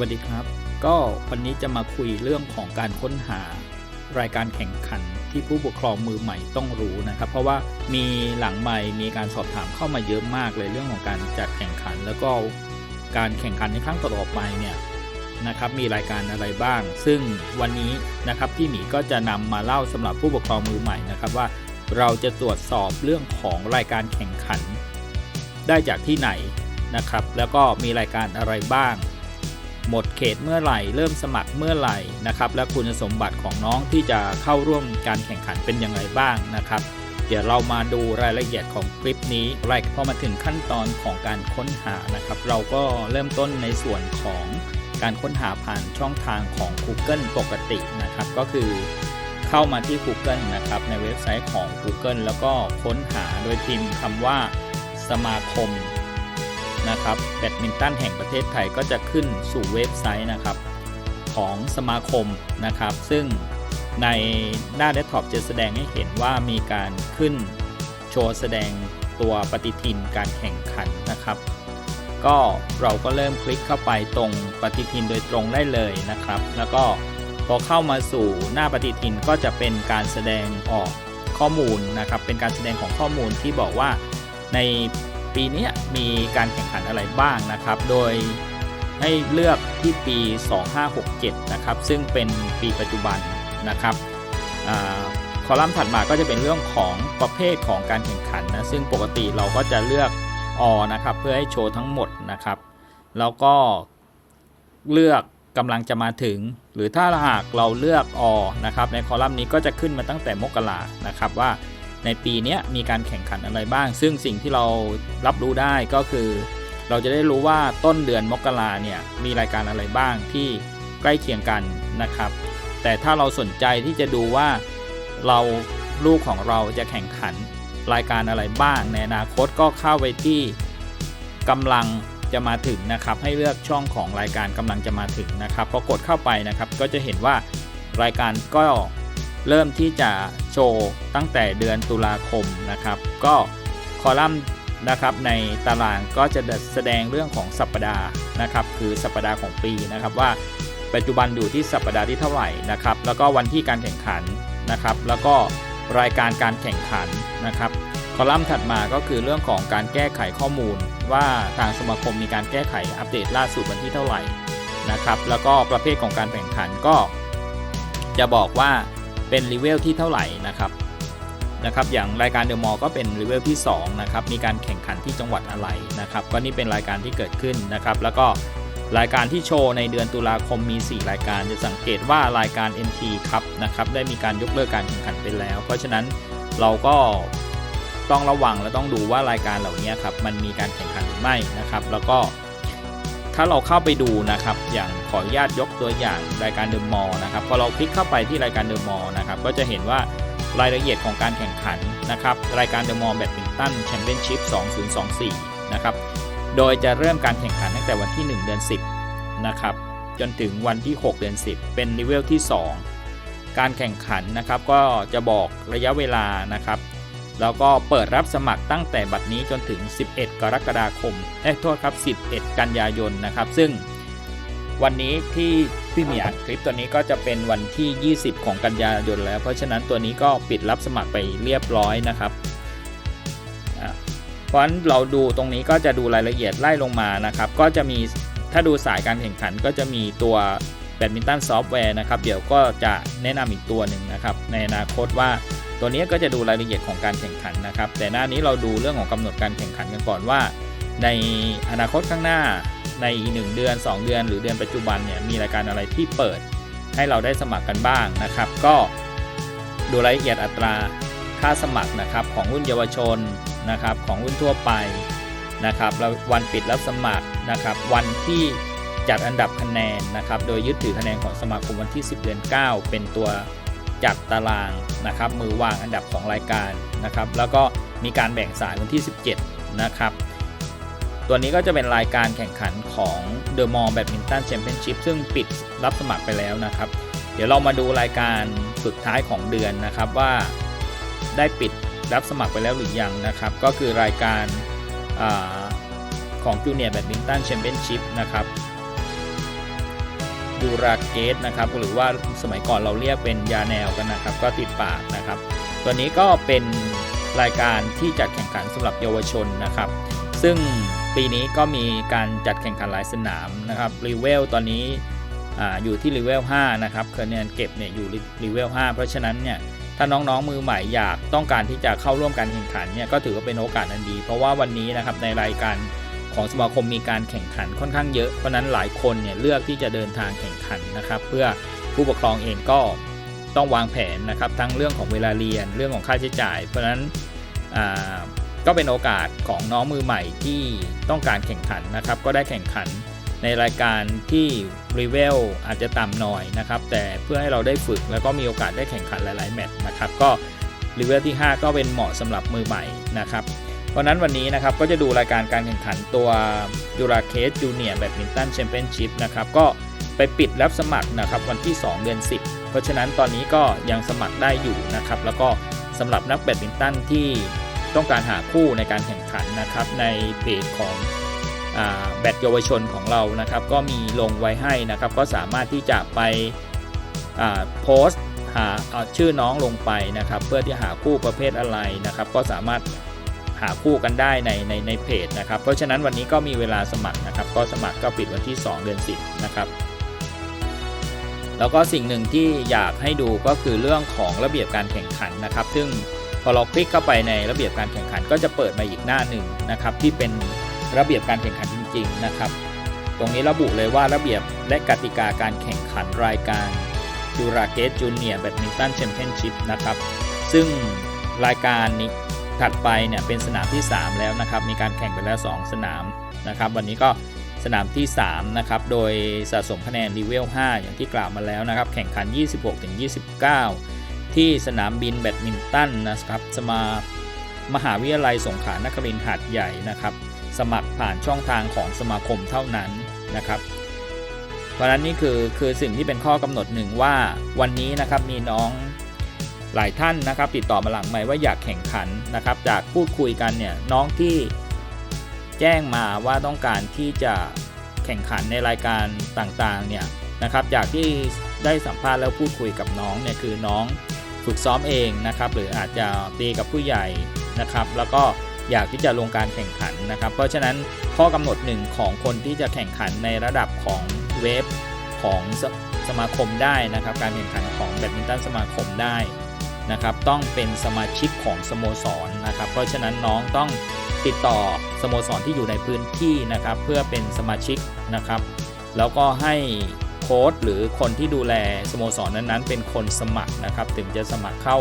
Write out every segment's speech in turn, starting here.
วัสดีครับ ก็วันนี้จะมาคุยเรื่องของการค้นหารายการแข่งขันที่ผู้ปกครองมือใหม่ต้องรู้นะครับ เพราะว่ามีหลังใหม่มีการสอบถามเข้ามาเยอะมากเลยเรื่องของการจัดแข่งขัน แล้วก็การแข่งขันในครั้งต่อๆไปเนี่ยนะครับมีรายการอะไรบ้าง ซึ่งวันนี้นะครับพี่หมีก็จะนำมาเล่าสำหรับผู้ปกครองมือใหม่นะครับว่า เราจะตรวจสอบเรื่องของรายการแข่งขัน ได้จากที่ไหนนะครับ แล้วก็มีรายการอะไรบ้าง หมดเขตเมื่อไหร่ เริ่มสมัครเมื่อไหร่นะครับ และคุณสมบัติของน้องที่จะเข้าร่วมการแข่งขันเป็นอยังไงบ้างนะครับ เดี๋ยวเรามาดูรายละเอียดของคลิปนี้ไรพอมาถึงขั้นตอนของการค้นหานะครับ เราก็เริ่มต้นในส่วนของการค้นหาผ่านช่องทางของ Google ปกตินะครับ ก็คือเข้ามาที่ Google นะครับ ในเว็บไซต์ของ Google แล้วก็ค้นหาโดยพิมพ์คำว่าสมาคม นะครับแบดมินตันแห่งประเทศไทยก็จะขึ้นสู่เว็บไซต์นะครับของสมาคมนะครับ ซึ่งในหน้าเดสก์ท็อปจะแสดงให้เห็นว่ามีการขึ้นโชว์แสดงตัวปฏิทินการแข่งขันนะครับ ก็เราก็เริ่มคลิกเข้าไปตรงปฏิทินโดยตรงได้เลยนะครับ แล้วก็พอเข้ามาสู่หน้าปฏิทินก็จะเป็นการแสดงออกข้อมูลนะครับ เป็นการแสดงของข้อมูลที่บอกว่าใน ปีนี้มีการแข่งขันอะไรบ้างนะครับ โดยให้เลือกที่ปี 2567 นะครับ ซึ่งเป็นปีปัจจุบันนะครับอคอลัมน์ถัดมาก็จะเป็นเรื่องของประเภทของการแข่งขันนะ ซึ่งปกติเราก็จะเลือกอนะครับ เพื่อให้โชว์ทั้งหมดนะครับ แล้วก็เลือกกำลังจะมาถึง หรือถ้าหากเราเลือกอนะครับ ในคอลัมน์นี้ก็จะขึ้นมาตั้งแต่มกรานะครับว่า ในปีนี้มีการแข่งขันอะไรบ้าง ซึ่งสิ่งที่เรารับรู้ได้ก็คือ เราจะได้รู้ว่าต้นเดือนมกราเนี่ยมีรายการอะไรบ้างที่ใกล้เคียงกันนะครับ แต่ถ้าเราสนใจที่จะดูว่าเราลูกของเราจะแข่งขันรายการอะไรบ้าง ในอนาคตก็เข้าไปที่กำลังจะมาถึงนะครับ ให้เลือกช่องของรายการกำลังจะมาถึงนะครับพอกดเข้าไปนะครับ ก็จะเห็นว่ารายการก็ เริ่มที่จะโชว์ตั้งแต่เดือนตุลาคมนะครับ ก็คอลัมน์นะครับในตารางก็จะแสดงเรื่องของสัปดาห์นะครับ คือสัปดาห์ของปีนะครับว่าปัจจุบันอยู่ที่สัปดาห์ที่เท่าไหร่นะครับ แล้วก็วันที่การแข่งขันนะครับ แล้วก็รายการการแข่งขันนะครับ คอลัมน์ถัดมาก็คือเรื่องของการแก้ไขข้อมูล ว่าทางสมาคมมีการแก้ไขอัปเดตล่าสุดวันที่เท่าไหร่นะครับ แล้วก็ประเภทของการแข่งขันก็จะบอกว่า เป็นรีเวลที่เท่าไหร่นะครับนะครับอย่างรายการเดอะมอลก็เป็นรีเวลที่2นะครับมีการแข่งขันที่จังหวัดอะไรนะครับ ก็นี่เป็นรายการที่เกิดขึ้นนะครับ แล้วก็รายการที่โชว์ในเดือนตุลาคมมี 4 รายการจะสังเกตว่ารายการ NT ครับนะครับได้มีการยกเลิกการแข่งขันไปแล้ว เพราะฉะนั้นเราก็ต้องระวังและต้องดูว่ารายการเหล่านี้ครับมันมีการแข่งขันหรือไม่นะครับ แล้วก็ ถ้าเราเข้าไปดูนะครับ อย่างขออนุญาตยกตัวอย่างรายการเดอะมอลนะครับพอเราคลิกเข้าไปที่รายการเดอะมอลนะครับก็จะเห็นว่ารายละเอียดของการแข่งขันนะครับรายการเดอะมอลแบดมินตันแชมเปี้ยนชิพ2024 นะครับ โดยจะเริ่มการแข่งขันตั้งแต่วันที่ 1 เดือน 10 นะครับ จนถึงวันที่ 6 เดือน 10 เป็นเลเวลที่ 2 การแข่งขันนะครับก็จะบอกระยะเวลานะครับ แล้วก็เปิดรับสมัครตั้งแต่บัดนี้จนถึง 11 กรกฎาคมเอ้โทษครับ 11 กันยายนนะครับ ซึ่งวันนี้ที่พี่หมีอัดคลิปตัวนี้ก็จะเป็นวันที่ 20 ของกันยายนแล้ว เพราะฉะนั้นตัวนี้ก็ปิดรับสมัครไปเรียบร้อยนะครับเพราะฉะนั้นเราดูตรงนี้ก็จะดูรายละเอียดไล่ลงมานะครับ ก็จะมีถ้าดูสายการแข่งขันก็จะมีตัวแบดมินตันซอฟต์แวร์นะครับ เดี๋ยวก็จะแนะนำอีกตัวหนึ่งนะครับ ในอนาคตว่า ตัวนี้ก็จะดูรายละเอียดของการแข่งขันนะครับ แต่หน้านี้เราดูเรื่องของกำหนดการแข่งขันกันก่อนว่า ในอนาคตข้างหน้าในอีกหนึ่งเดือน 2 เดือน หรือเดือนปัจจุบันเนี่ยมีรายการอะไรที่เปิดให้เราได้สมัครกันบ้างนะครับ ก็ดูรายละเอียดอัตราค่าสมัครนะครับของรุ่นเยาวชนนะครับของรุ่นทั่วไปนะครับแล้ววันปิดรับสมัครนะครับวันที่จัดอันดับคะแนนนะครับโดยยึดถือคะแนนของสมาคมวันที่ 10 เดือน 9 เป็นตัว จัดตารางนะครับมือวางอันดับของรายการนะครับแล้วก็มีการแบ่งสายวันที่ 17 นะครับ ตัวนี้ก็จะเป็นรายการแข่งขันของ The Mall Badminton Championship ซึ่งปิดรับสมัครไปแล้วนะครับ เดี๋ยวเรามาดูรายการสุดท้ายของเดือนนะครับว่าได้ปิดรับสมัครไปแล้วหรือยังนะครับ ก็คือรายการอาของ Junior Badminton Championship นะครับ ยูราเกตนะครับหรือว่าสมัยก่อนเราเรียกเป็นยาแนวกันนะครับ ก็ติดปากนะครับ ตัวนี้ก็เป็นรายการที่จัดแข่งขันสำหรับเยาวชนนะครับ ซึ่งปีนี้ก็มีการจัดแข่งขันหลายสนามนะครับรีเวลตอนนี้ออยู่ที่รีเวล5นะครับคะแนนเก็บเนี่ยอยู่รีเวล5เพราะฉะนั้นเนี่ยถ้าน้องๆมือใหม่อยากต้องการที่จะเข้าร่วมการแข่งขันเนี่ยก็ถือว่าเป็นโอกาสอันดี เพราะว่าวันนี้นะครับในรายการ ของสมาคมมีการแข่งขันค่อนข้างเยอะ เพราะนั้นหลายคนเนี่ยเลือกที่จะเดินทางแข่งขันนะครับ เพื่อผู้ปกครองเองก็ต้องวางแผนนะครับ ทั้งเรื่องของเวลาเรียนเรื่องของค่าใช้จ่าย เพราะนั้นก็เป็นโอกาสของน้องมือใหม่ที่ต้องการแข่งขันนะครับ ก็ได้แข่งขันในรายการที่รีเวลอาจจะต่ำหน่อยนะครับ แต่เพื่อให้เราได้ฝึกแล้วก็มีโอกาสได้แข่งขันหลาย ๆ แมตช์นะครับ ก็รีเวลที่ 5 ก็เป็นเหมาะสำหรับมือใหม่นะครับ เพราะนั้นวันนี้นะครับก็จะดูรายการการแข่งขันตัวยูราเคสจูเนียร์แบดมินตันแชมเปี้ยนชิพนะครับก็ไปปิดรับสมัครนะครับวันที่ 2 เดือน 10 เพราะฉะนั้นตอนนี้ก็ยังสมัครได้อยู่นะครับแล้วก็สำหรับนักแบดมินตันที่ต้องการหาคู่ในการแข่งขันนะครับในเพจของแบดเยาวชนของเรานะครับก็มีลงไว้ให้นะครับก็สามารถที่จะไปโพสต์หาเอาชื่อน้องลงไปนะครับเพื่อที่หาคู่ประเภทอะไรนะครับก็สามารถ หาคู่กันได้ในในในเพจนะครับ เพราะฉะนั้นวันนี้ก็มีเวลาสมัครนะครับ ก็สมัครก็ปิดวันที่ 2 เดือน 10 นะครับแล้วก็สิ่งหนึ่งที่อยากให้ดูก็คือเรื่องของระเบียบการแข่งขันนะครับ ซึ่งพอเราคลิกเข้าไปในระเบียบการแข่งขัน ก็จะเปิดมาอีกหน้าหนึ่งนะครับ ที่เป็นระเบียบการแข่งขันจริง ๆ นะครับ ตรงนี้ระบุเลยว่าระเบียบและกติกาการแข่งขันรายการยูราเกตจูเนียร์แบดมินตันแชมเปี้ยนชิพนะครับ ซึ่งรายการนี้ ถัดไปเนี่ยเป็นสนามที่ 3 แล้วนะครับ มีการแข่งไปแล้ว 2 สนามนะครับ วันนี้ก็สนามที่ 3 นะครับ โดยสะสมคะแนนรีเวล 5 อย่างที่กล่าวมาแล้วนะครับ แข่งขัน 26-29 ที่สนามบินแบดมินตันนะครับ สมามหาวิทยาลัยสงขลานครินทร์หาดใหญ่นะครับ สมัครผ่านช่องทางของสมาคมเท่านั้นนะครับเพราะนั้นนี่คือคือสิ่งที่เป็นข้อกำหนดหนึ่งว่าวันนี้นะครับมีน้อง หลายท่านนะครับ ติดต่อมาหลังใหมว่าอยากแข่งขันนะครับ จากพูดคุยกันเนี่ยน้องที่แจ้งมาว่าต้องการที่จะแข่งขันในรายการต่างๆเนี่ยนะครับ จากที่ได้สัมภาษณ์แล้วพูดคุยกับน้องเนี่ยคือน้องฝึกซ้อมเองนะครับ หรืออาจจะตีกับผู้ใหญ่นะครับ แล้วก็อยากที่จะลงการแข่งขันนะครับ เพราะฉะนั้นข้อกำหนดหนึ่งของคนที่จะแข่งขันในระดับของเวฟของสสมาคมได้นะครับ การแข่งขันของแบดมินตันสมาคมได้ นะครับต้องเป็นสมาชิกของสโมสรนะครับเพราะฉะนั้นน้องต้องติดต่อสโมสรที่อยู่ในพื้นที่นะครับเพื่อเป็นสมาชิกนะครับ แล้วก็ให้โค้ชหรือคนที่ดูแลสโมสรนั้นๆ เป็นคนสมัครนะครับถึงจะสมัครเข้า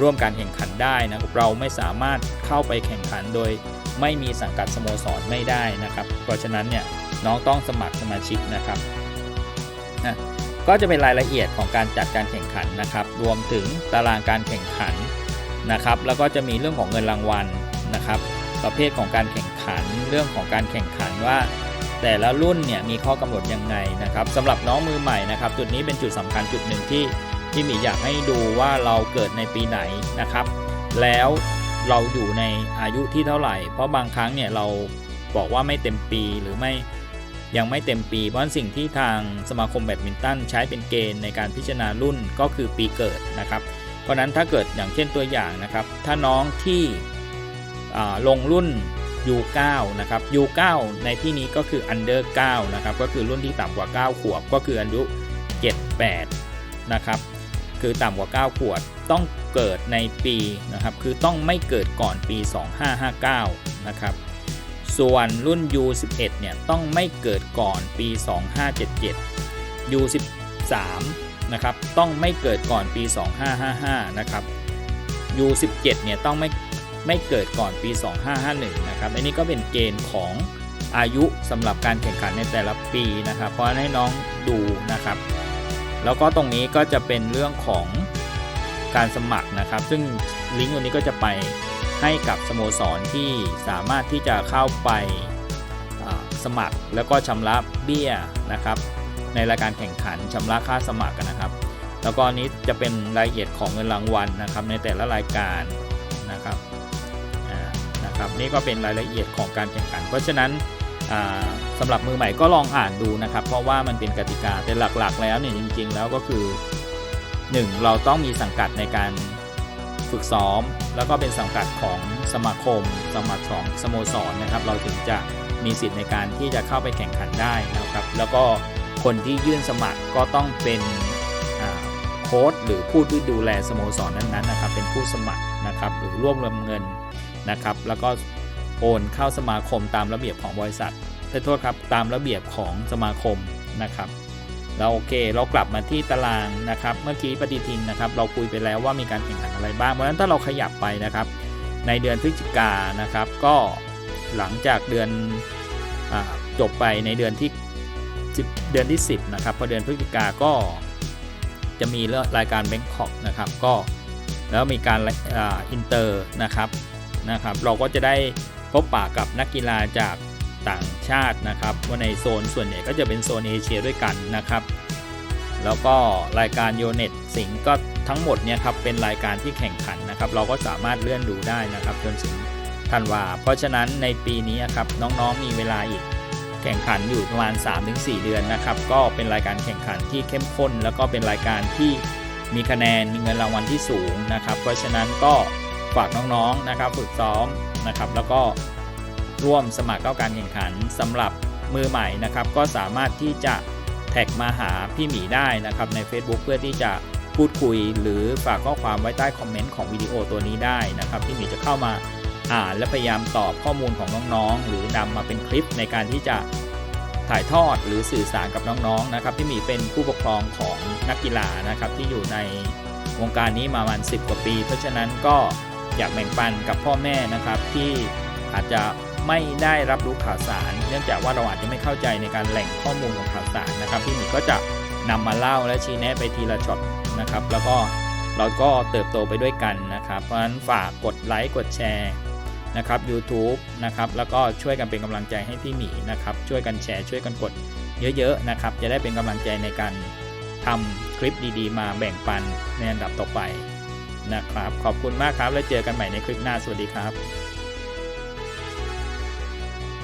ร่วมการแข่งขันได้นะครับเราไม่สามารถเข้าไปแข่งขันโดยไม่มีสังกัดสโมสรไม่ได้นะครับ เพราะฉะนั้นเนี่ยน้องต้องสมัครสมาชิกนะครับ ก็จะเป็นรายละเอียดของการจัดการแข่งขันนะครับ รวมถึงตารางการแข่งขันนะครับ แล้วก็จะมีเรื่องของเงินรางวัลนะครับ ประเภทของการแข่งขัน เรื่องของการแข่งขันว่า แต่ละรุ่นเนี่ยมีข้อกำหนดยังไงนะครับสำหรับน้องมือใหม่นะครับ จุดนี้เป็นจุดสำคัญจุดหนึ่งที่ที่มีอยากให้ดูว่าเราเกิดในปีไหนนะครับ แล้วเราอยู่ในอายุที่เท่าไหร่ เพราะบางครั้งเนี่ยเราบอกว่าไม่เต็มปีหรือไม่ ยังไม่เต็มปี เพราะสิ่งที่ทางสมาคมแบดมินตันใช้เป็นเกณฑ์ในการพิจารณารุ่นก็คือปีเกิดนะครับ เพราะนั้นถ้าเกิดอย่างเช่นตัวอย่างนะครับ ถ้าน้องที่ลงรุ่น U9 นะครับ U9 ในที่นี้ก็คือ Under 9นะครับ ก็คือรุ่นที่ต่ำกว่า 9 ขวบ ก็คืออายุ 78 นะครับ คือต่ำกว่า 9 ขวบ ต้องเกิดในปีนะครับ คือต้องไม่เกิดก่อนปี 2559 นะครับ ส่วนรุ่น U11 เนี่ยต้องไม่เกิดก่อนปี 2577 U13 นะครับต้องไม่เกิดก่อนปี 2555 นะครับ U17 เนี่ยต้องไม่ไม่เกิดก่อนปี 2551 นะครับ อันนี้ก็เป็นเกณฑ์ของอายุสำหรับการแข่งขันในแต่ละปีนะครับ เพราะฉะนั้นให้น้องดูนะครับ แล้วก็ตรงนี้ก็จะเป็นเรื่องของการสมัครนะครับ ซึ่งลิงก์ตัวนี้ก็จะไป ให้กับสโมสรที่สามารถที่จะเข้าไปสมัครแล้วก็ชำระเบี้ยนะครับ ในรายการแข่งขันชำระค่าสมัครกันนะครับ แล้วก็นี้จะเป็นรายละเอียดของเงินรางวัลนะครับ ในแต่ละรายการนะครับนะครับนี่ก็เป็นรายละเอียดของการแข่งขัน เพราะฉะนั้นอ่าสำหรับมือใหม่ก็ลองอ่านดูนะครับ เพราะว่ามันเป็นกติกาแต่หลักๆ แล้วเนี่ยจริง ๆ แล้วก็คือ 1. เราต้องมีสังกัดในการ ฝึกซ้อม แล้วก็เป็นสังกัดของสมาคมสมาคมของสโมสรนะครับ เราถึงจะมีสิทธิ์ในการที่จะเข้าไปแข่งขันได้นะครับ แล้วก็คนที่ยื่นสมัครก็ต้องเป็นโค้ชหรือผู้ที่ดูแลสโมสรนั้นๆนะครับ เป็นผู้สมัครนะครับหรือร่วมรวมเงินนะครับ แล้วก็โอนเข้าสมาคมตามระเบียบของบริษัทโทษครับตามระเบียบของสมาคมนะครับ แล้วโอเคเรากลับมาที่ตารางนะครับ เมื่อกี้ปฏิทินนะครับ เราคุยไปแล้วว่ามีการแข่งขันอะไรบ้างเพราะฉะนั้นถ้าเราขยับไปนะครับ ในเดือนพฤศจิกานะครับ ก็หลังจากเดือนอจบไปในเดือนที่ 10 เดือนที่ 10นะครับพอเดือนพฤศจิกาก็จะมีเรื่องรายการแบงคอกนะครับ ก็แล้วมีการออินเตอร์นะครับนะครับ เราก็จะได้พบปะกับนักกีฬาจาก ต่างชาตินะครับว่าในโซนส่วนใหญ่ก็จะเป็นโซนเอเชียด้วยกันนะครับ แล้วก็รายการโยเน็ตสิงก็ทั้งหมดเนี่ยครับเป็นรายการที่แข่งขันนะครับ เราก็สามารถเลื่อนดูได้นะครับจนถึงธันวาเพราะฉะนั้นในปีนี้ครับน้องๆมีเวลาอีกแข่งขันอยู่ประมาณ 3-4 เดือนนะครับ ก็เป็นรายการแข่งขันที่เข้มข้น แล้วก็เป็นรายการที่มีคะแนนมีเงินรางวัลที่สูงนะครับ เพราะฉะนั้นก็ฝากน้องๆนะครับฝึกซ้อมนะครับ แล้วก็ ร่วมสมัครเข้าการแข่งขันสำหรับมือใหม่นะครับ ก็สามารถที่จะแท็กมาหาพี่หมีได้นะครับใน Facebook เพื่อที่จะพูดคุย หรือฝากข้อความไว้ใต้คอมเมนต์ของวิดีโอตัวนี้ได้นะครับพี่หมีจะเข้ามาอ่านและพยายามตอบข้อมูลของน้องๆ หรือนำมาเป็นคลิปในการที่จะถ่ายทอดหรือสื่อสารกับน้องๆนะครับพี่หมีเป็นผู้ปกครองของนักกีฬานะครับที่อยู่ในวงการนี้มาประมาณ10 กว่าปี เพราะฉะนั้นก็อยากแบ่งปันกับพ่อแม่นะครับที่อาจจะ ไม่ได้รับรู้ข่าวสาร เนื่องจากว่าเราอาจจะไม่เข้าใจในการแหล่งข้อมูลของข่าวสารนะครับพี่หมีก็จะนำมาเล่าและชี้แนะไปทีละช็อตนะครับ แล้วก็เราก็เติบโตไปด้วยกันนะครับ เพราะฉะนั้นฝากกดไลค์กดแชร์นะครับ YouTube นะครับ แล้วก็ช่วยกันเป็นกำลังใจให้พี่หมีนะครับ ช่วยกันแชร์ช่วยกันกดเยอะๆนะครับ จะได้เป็นกำลังใจในการทำคลิปดีๆ มาแบ่งปันในอันดับต่อไปนะครับ ขอบคุณมากครับ แล้วเจอกันใหม่ในคลิปหน้า สวัสดีครับ